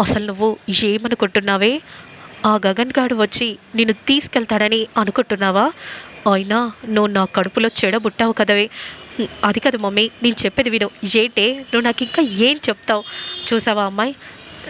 అసలు నువ్వు ఏమనుకుంటున్నావే? ఆ గగన్ గాడు వచ్చి నిన్ను తీసుకెళ్తాడని అనుకుంటున్నావా? అయినా నువ్వు నా కడుపులో చెడబుట్టావు కదవే. అది కాదు మమ్మీ నేను చెప్పేది విను. ఏంటే నువ్వు నాకు ఇంకా ఏం చెప్తావు? చూసావా అమ్మాయి?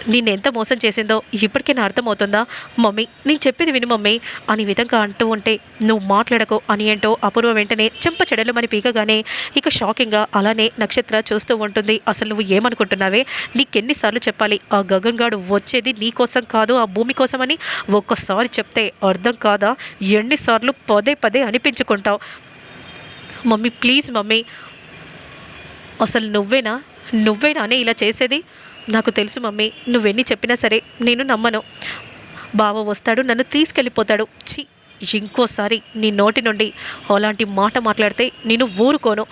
నిన్ను ఎంత మోసం చేసిందో ఇప్పటికే నా అర్థమవుతుందా? మమ్మీ నేను చెప్పేది విను మమ్మీ. అని విధంగా అంటూ ఉంటే నువ్వు మాట్లాడకు అని ఏంటో అపూర్వ వెంటనే చెంప చెడలు మరి పీకగానే ఇక షాకింగ్గా అలానే నక్షత్ర చూస్తూ ఉంటుంది. అసలు నువ్వు ఏమనుకుంటున్నావే? నీకెన్నిసార్లు చెప్పాలి ఆ గగన్ గాడు వచ్చేది నీ కోసం కాదు ఆ భూమి కోసమని? ఒక్కసారి చెప్తే అర్థం కాదా? ఎన్నిసార్లు పదే పదే అనిపించుకుంటావు. Mummy please mummy. అసలు నువ్వేనా? నువ్వేనానే ఇలా చేసేది? నాకు తెలుసు మమ్మీ. నువ్వెన్ని చెప్పినా సరే నేను నమ్మను. బావ వస్తాడు నన్ను తీసుకెళ్ళిపోతాడు. ఛీ ఇంకోసారి నీ నోటి నుండి అలాంటి మాట మాట్లాడితే నేను ఊరుకోను.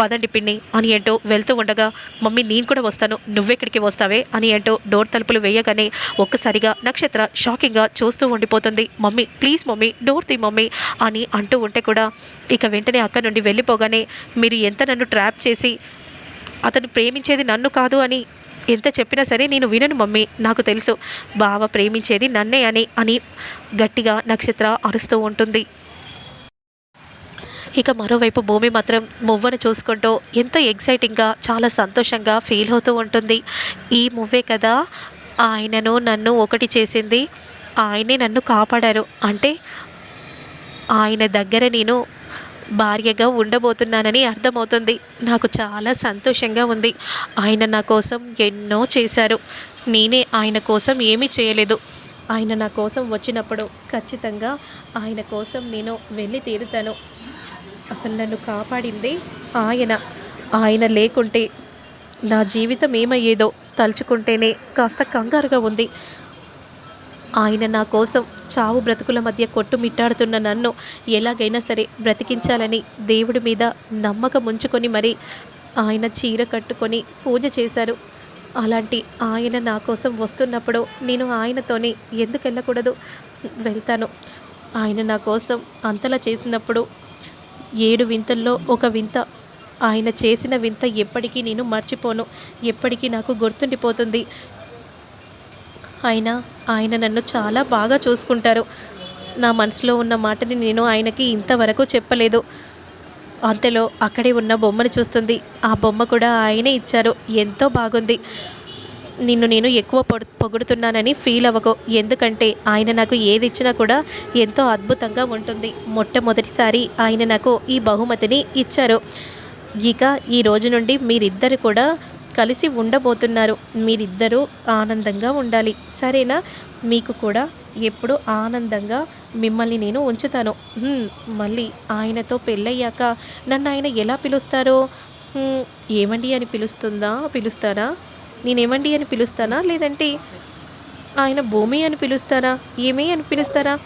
పదండి పిన్ని అని ఏంటో వెళ్తూ ఉండగా మమ్మీ నేను కూడా వస్తాను. నువ్వెక్కడికి వస్తావే అని ఏంటో డోర్ తలుపులు వేయగానే ఒక్కసారిగా నక్షత్ర షాకింగ్గా చూస్తూ ఉండిపోతుంది. మమ్మీ ప్లీజ్ మమ్మీ డోర్ తీ మమ్మీ అని అంటూ ఉంటే కూడా ఇక వెంటనే అక్కడి నుండి వెళ్ళిపోగానే మీరు ఎంత నన్ను ట్రాప్ చేసి అతను ప్రేమించేది నన్ను కాదు అని ఎంత చెప్పినా సరే నేను వినను మమ్మీ నాకు తెలుసు. బావ ప్రేమించేది నన్నే అని అని గట్టిగా నక్షత్ర అరుస్తూ ఉంటుంది. ఇక మరోవైపు భూమి మాత్రం మువ్వను చూసుకుంటూ ఎంతో ఎగ్జైటింగ్గా చాలా సంతోషంగా ఫీల్ అవుతూ ఉంటుంది. ఈ మువ్వే కదా ఆయనను నన్ను ఒకటి చేసింది. ఆయనే నన్ను కాపాడారు. అంటే ఆయన దగ్గర నేను భార్యగా ఉండబోతున్నానని అర్థమవుతుంది. నాకు చాలా సంతోషంగా ఉంది. ఆయన నా కోసం ఎన్నో చేశారు. నేనే ఆయన కోసం ఏమీ చేయలేదు. ఆయన నా కోసం వచ్చినప్పుడు ఖచ్చితంగా ఆయన కోసం నేను వెళ్ళి తీరుతాను. అసలు నన్ను కాపాడింది ఆయన. ఆయన లేకుంటే నా జీవితం ఏమయ్యేదో తలుచుకుంటేనే కాస్త కంగారుగా ఉంది. ఆయన నా కోసం చావు బ్రతుకుల మధ్య కొట్టుమిట్టాడుతున్న నన్ను ఎలాగైనా సరే బ్రతికించాలని దేవుడి మీద నమ్మకం ఉంచుకొని మరి ఆయన చీర కట్టుకొని పూజ చేశారు. అలాంటి ఆయన నా కోసం వస్తున్నప్పుడు నేను ఆయనతోనే ఎందుకు వెళ్ళకూడదు? వెళ్తాను. ఆయన నా కోసం అంతలా చేసినప్పుడు ఏడు వింతల్లో ఒక వింత ఆయన చేసిన వింత ఎప్పటికీ నేను మర్చిపోను. ఎప్పటికీ నాకు గుర్తుండిపోతుంది. అయినా ఆయన నన్ను చాలా బాగా చూసుకుంటారు. నా మనసులో ఉన్న మాటని నేను ఆయనకి ఇంతవరకు చెప్పలేదు. అంతలో అక్కడే ఉన్న బొమ్మను చూస్తుంది. ఆ బొమ్మ కూడా ఆయనే ఇచ్చారు. ఎంతో బాగుంది. నిన్ను నేను ఎక్కువ పొడు పొగుడుతున్నానని ఫీల్ అవ్వకు. ఎందుకంటే ఆయన నాకు ఏది ఇచ్చినా కూడా ఎంతో అద్భుతంగా ఉంటుంది. మొట్టమొదటిసారి ఆయన నాకు ఈ బహుమతిని ఇచ్చారు. ఇక ఈ రోజు నుండి మీరిద్దరు కూడా కలిసి ఉండబోతున్నారు. మీరిద్దరూ ఆనందంగా ఉండాలి. సరేనా? మీకు కూడా ఎప్పుడు ఆనందంగా మిమ్మల్ని నేను ఉంచుతాను. మళ్ళీ ఆయనతో పెళ్ళయ్యాక నన్ను ఆయన ఎలా పిలుస్తారో? ఏమండి అని పిలుస్తుందా? పిలుస్తారా? నేనేమండి అని పిలుస్తానా? లేదంటే ఆయన భూమి అని పిలుస్తారా? ఏమి అని పిలుస్తారా?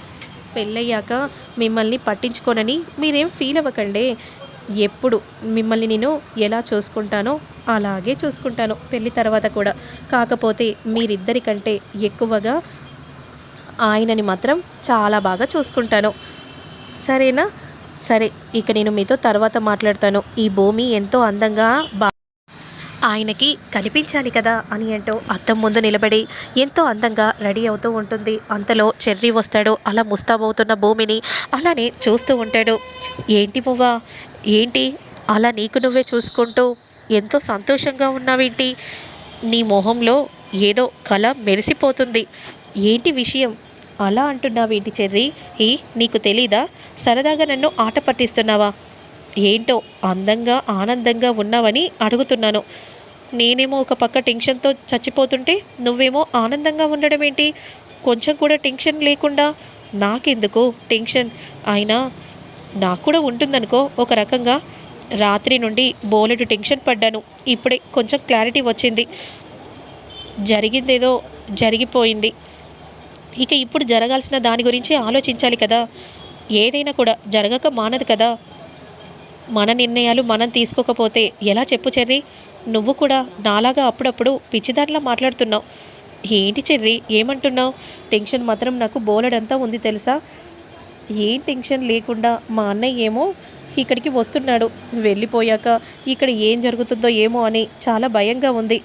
పెళ్ళయ్యాక మిమ్మల్ని పట్టించుకోనని మీరేం ఫీల్ అవ్వకండి ఎప్పుడు మిమ్మల్ని నేను ఎలా చూసుకుంటానో అలాగే చూసుకుంటాను పెళ్ళి తర్వాత కూడా. కాకపోతే మీరిద్దరికంటే ఎక్కువగా ఆయనని మాత్రం చాలా బాగా చూసుకుంటాను. సరేనా? సరే ఇక నేను మీతో తర్వాత మాట్లాడతాను. ఈ భూమి ఎంతో అందంగా బా ఆయనకి కనిపించాలి కదా అని అంటూ అద్దం ముందు నిలబడి ఎంతో అందంగా రెడీ అవుతూ ఉంటుంది. అంతలో చెర్రీ వస్తాడు అలా ముస్తాబవుతున్న భూమిని అలానే చూస్తూ ఉంటాడు. ఏంటి పువ్వా? ఏంటి? అలా నీకు నువ్వే చూసుకుంటూ ఎంతో సంతోషంగా ఉన్నావేంటి? నీ మొహంలో ఏదో కళ మెరిసిపోతుంది. ఏంటి విషయం? అలా అంటున్నావేంటి చెర్రీ? ఈ నీకు తెలీదా? సరదాగా నన్ను ఆట పట్టిస్తున్నావా? ఏంటో అందంగా ఆనందంగా ఉన్నావని అడుగుతున్నాను. నేనేమో ఒక పక్క టెన్షన్తో చచ్చిపోతుంటే నువ్వేమో ఆనందంగా ఉండడం ఏంటి కొంచెం కూడా టెన్షన్ లేకుండా? నాకెందుకు టెన్షన్? అయినా నాకు కూడా ఉంటుందనుకో ఒక రకంగా రాత్రి నుండి బోలెడు టెన్షన్ పడ్డాను. ఇప్పుడే కొంచెం క్లారిటీ వచ్చింది. జరిగిందేదో జరిగిపోయింది. ఇక ఇప్పుడు జరగాల్సిన దాని గురించి ఆలోచించాలి కదా. ఏదైనా కూడా జరగక మానదు కదా. మన నిర్ణయాలు మనం తీసుకోకపోతే ఎలా చెప్పు చెర్రీ? నువ్వు కూడా నాలాగా అప్పుడప్పుడు పిచ్చిదారిలా మాట్లాడుతున్నావు. ఏంటి చెర్రీ? ఏమంటున్నావు? టెన్షన్ మాత్రం నాకు బోలెడంతా ఉంది తెలుసా? ఏం టెన్షన్ లేకుండా మా అన్నయ్య ఏమో ఇక్కడికి వస్తున్నాడు. వెళ్ళిపోయాక ఇక్కడ ఏం జరుగుతుందో ఏమో అని చాలా భయంగా ఉంది.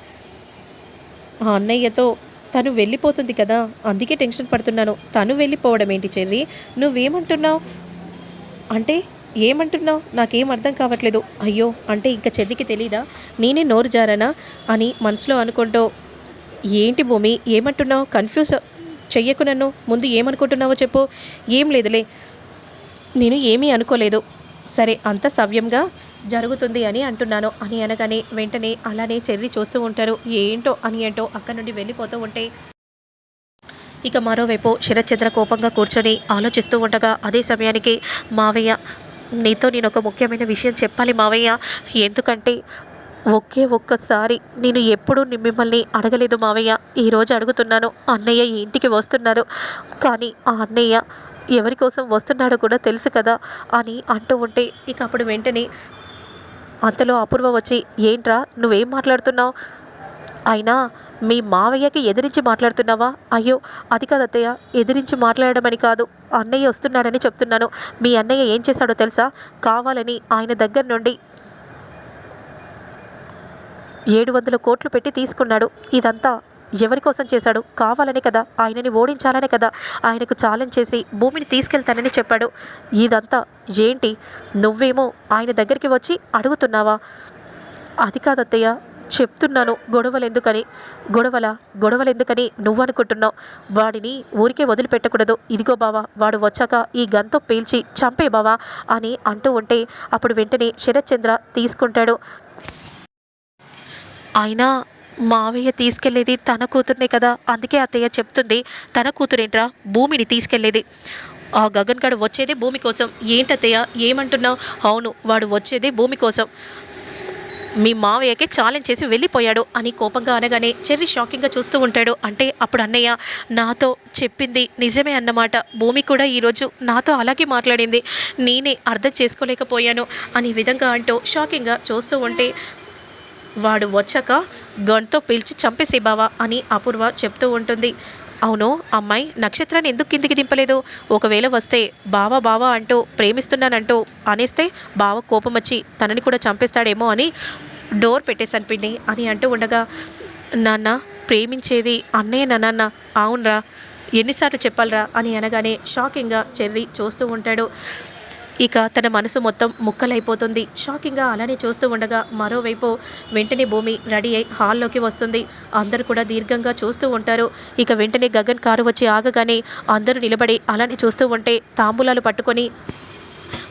ఆ అన్నయ్యతో తను వెళ్ళిపోతుంది కదా అందుకే టెన్షన్ పడుతున్నాను. తను వెళ్ళిపోవడం ఏంటి చెర్రీ? నువ్వేమంటున్నావు? అంటే ఏమంటున్నావు? నాకేం అర్థం కావట్లేదు. అయ్యో అంటే ఇంకా చెర్రికి తెలీదా? నేనే నోరు జారానా? అని మనసులో అనుకుంటూ ఏంటి భూమి? ఏమంటున్నావు? కన్ఫ్యూజ్ చెయ్యకు నన్ను ముందు ఏమనుకుంటున్నావో చెప్పు. ఏం లేదులే. నేను ఏమీ అనుకోలేదు. సరే అంత సవ్యంగా జరుగుతుంది అని అంటున్నాను. అని అనగానే వెంటనే అలానే చెర్రి చూస్తూ ఉంటారు. ఏంటో అని ఏంటో అక్కడి నుండి వెళ్ళిపోతూ ఉంటే ఇక మరోవైపు శరత్చంద్ర కోపంగా కూర్చొని ఆలోచిస్తూ ఉండగా అదే సమయానికి మావయ్య నీతో నేను ఒక ముఖ్యమైన విషయం చెప్పాలి మావయ్య. ఎందుకంటే ఒకే ఒక్కసారి నేను ఎప్పుడూ మిమ్మల్ని అడగలేదు మావయ్య. ఈరోజు అడుగుతున్నాను అన్నయ్య ఈ ఇంటికి వస్తున్నారు. కానీ ఆ అన్నయ్య ఎవరి కోసం వస్తున్నాడో కూడా తెలుసు కదా అని అంటూ ఉంటే ఇక అప్పుడు వెంటనే అంతలో అపూర్వ వచ్చి ఏంట్రా నువ్వేం మాట్లాడుతున్నావు? అయినా మీ మావయ్యకి ఎదిరించి మాట్లాడుతున్నావా? అయ్యో అది కాదు అత్తయ్య ఎదిరించి మాట్లాడమని కాదు. అన్నయ్య వస్తున్నాడని చెప్తున్నాను. మీ అన్నయ్య ఏం చేశాడో తెలుసా? కావాలని ఆయన దగ్గర నుండి ఏడు వందల కోట్లు పెట్టి తీసుకున్నాడు. ఇదంతా ఎవరి కోసం చేశాడు? కావాలనే కదా. ఆయనని ఓడించాలనే కదా. ఆయనకు ఛాలెంజ్ చేసి భూమిని తీసుకెళ్తానని చెప్పాడు. ఇదంతా ఏంటి? నువ్వేమో ఆయన దగ్గరికి వచ్చి అడుగుతున్నావా? అది కాదత్తయ్య చెప్తున్నాను. గొడవలు ఎందుకని గొడవల? గొడవలు ఎందుకని నువ్వు అనుకుంటున్నావు వాడిని ఊరికే వదిలిపెట్టకూడదు. ఇదిగో బావా వాడు వచ్చాక ఈ గంతో పీల్చి చంపే బావా అని అంటూ ఉంటే అప్పుడు వెంటనే శరత్చంద్ర తీసుకుంటాడు. అయినా మావయ్య తీసుకెళ్ళేది తన కూతుర్నే కదా. అందుకే అత్తయ్య చెప్తుంది తన కూతురేంట్రా? భూమిని తీసుకెళ్ళేది ఆ గగన్ గడు వచ్చేదే భూమి కోసం. ఏంటత్తయ్య ఏమంటున్నావు? అవును వాడు వచ్చేదే భూమి కోసం. మీ మావయ్యకి ఛాలెంజ్ చేసి వెళ్ళిపోయాడు. అని కోపంగా అనగానే చెర్రి షాకింగ్గా చూస్తూ ఉంటాడు. అంటే అప్పుడు అన్నయ్య నాతో చెప్పింది నిజమే అన్నమాట. భూమి కూడా ఈరోజు నాతో అలాగే మాట్లాడింది. నేనే అర్థం చేసుకోలేకపోయాను. అని విధంగా అంటూ షాకింగ్గా చూస్తూ ఉంటే వాడు వచ్చాక గన్తో పిలిచి చంపేసే బావా అని అపూర్వ చెప్తూ ఉంటుంది. అవును అమ్మాయి నక్షత్రాన్ని ఎందుకు కిందికి దింపలేదు? ఒకవేళ వస్తే బావ బావ అంటూ ప్రేమిస్తున్నానంటూ అనేస్తే బావ కోపం వచ్చి తనని కూడా చంపేస్తాడేమో అని డోర్ పెట్టేశాను పిండి అని అంటూ ఉండగా నాన్న ప్రేమించేది అన్నయ్య నాన్న. అవునరా ఎన్నిసార్లు చెప్పాలరా అని అనగానే షాకింగ్గా చెర్రి చూస్తూ ఉంటాడు. ఇక తన మనసు మొత్తం ముక్కలైపోతుంది. షాకింగ్గా అలానే చూస్తూ ఉండగా మరోవైపు వెంటనే భూమి రెడీ అయి హాల్లోకి వస్తుంది. అందరూ కూడా దీర్ఘంగా చూస్తూ ఉంటారు. ఇక వెంటనే గగన్ కారు వచ్చి ఆగగానే అందరూ నిలబడి అలానే చూస్తూ ఉంటే తాంబూలాలు పట్టుకొని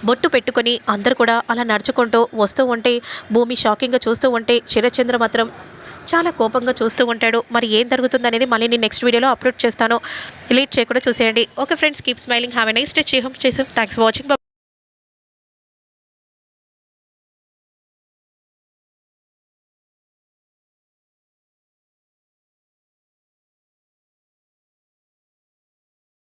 బొట్టు పెట్టుకొని అందరు కూడా అలా నడుచుకుంటూ వస్తూ ఉంటే భూమి షాకింగ్గా చూస్తూ ఉంటే చిరచంద్ర మాత్రం చాలా కోపంగా చూస్తూ ఉంటాడు. మరి ఏం జరుగుతుంది అనేది మళ్ళీ నేను నెక్స్ట్ వీడియోలో అప్లోడ్ చేస్తాను. లేట్ చేయకుండా చూసేయండి. Okay friends keep smiling. Have a nice day. చేహం చేసాం థ్యాంక్స్ ఫర్ వాచింగ్.